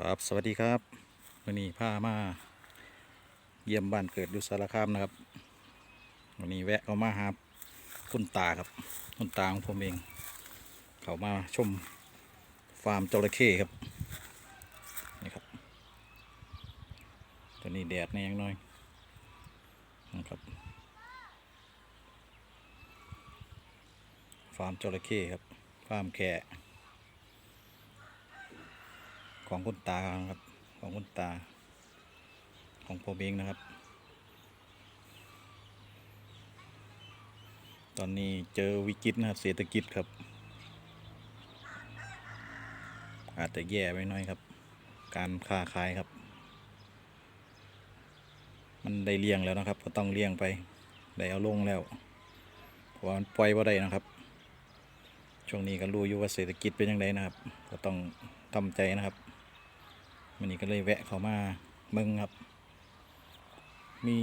ครับสวัสดีครับวันนี้พามา เยี่ยมบ้านเกิดดุสารคามนะครับวันนี้แวะเข้ามาหาคุณตาครับคุณตาของผมเอง เขามาชมฟาร์มจระเข้ครับนี่ครับตัวนี้แดดแน่ยังน้อยนะครับฟาร์มจระเข้ครับฟาร์มแกะ ของคุณตาครับ ของคุณตา ของผมเองนะครับ ตอนนี้เจอวิกฤตนะครับ เศรษฐกิจครับ อาจจะแย่ไปหน่อยครับ การค้าขายครับ มันได้เลี้ยงแล้วนะครับ ก็ต้องเลี้ยงไปได้เอาลงแล้วเพราะมันปล่อยว่าได้นะครับช่วงนี้ก็รู้อยู่ว่าเศรษฐกิจเป็นยังไงนะครับ ก็ต้องทำใจนะครับ วันนี้ก็เลยแวะเขามาเมืองครับ มี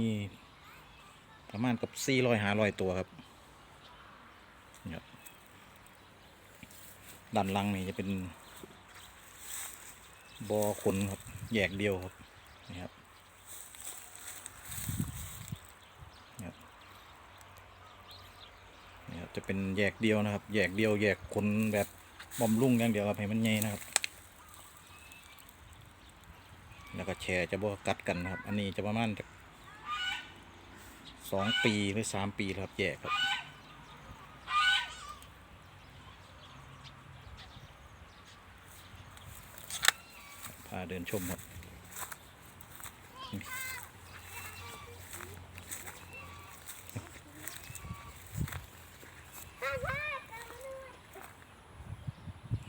ประมาณกับสี่ร้อยหาร้อยตัวครับนี่ครับด้านลังนี่จะเป็นบอขนครับแยกเดียวครับนี่ครับนี่ครับจะเป็นแยกเดียวนะครับ แยกเดียว แยกขนแบบบำรุงอย่างเดียวครับให้มันใหญ่นะครับ แล้วก็แชร์จะบ่กัดกันนะครับ อันนี้จะประมาณสองปีหรือสามปีครับแยกครับพาเดินชมครับ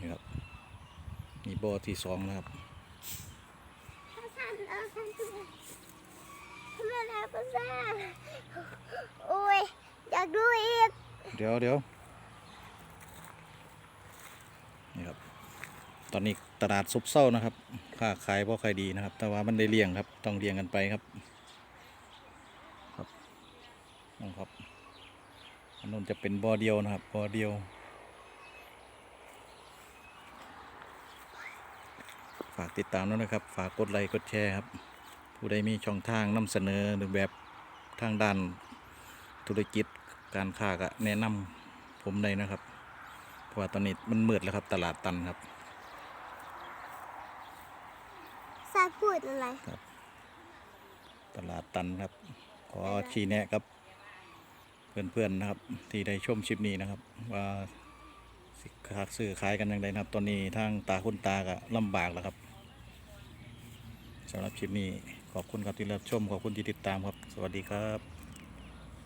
นี่ครับมีบ่อที่สองนะครับ Hasan apa sah? Oi, jak duit. เดี๋ยวเดี๋ยวนี่ครับ ตอนนี้ตลาดซบเซานะครับค้าขายพอขายดีนะครับ แต่ว่ามันได้เลี้ยงครับ ต้องเลี้ยงกันไปครับ ครับนั่นครับอันนู้นจะเป็นบ่อเดียวนะครับบ่อเดียวฝากติดตามด้วยนะครับ ฝากกดไลค์ กดแชร์ครับ ผู้ใดมีช่องทางนำเสนอหรือแบบทางด้านธุรกิจการค้าก็แนะนำผมได้นะครับ เพราะว่าตอนนี้มันมืดแล้วครับ ตลาดตันครับ Saya put lah. ตลาดตันครับ ขอชี้แนะครับ เพื่อนๆนะครับ ที่ได้ชมคลิปนี้นะครับ ว่าสิค้าซื้อขายกันยังไงนะครับ ตอนนี้ทางตาคุณตาก็ลำบากแล้วครับ สำหรับคลิปนี้ขอบคุณครับที่รับชมขอบคุณที่ติดตามครับ สวัสดีครับ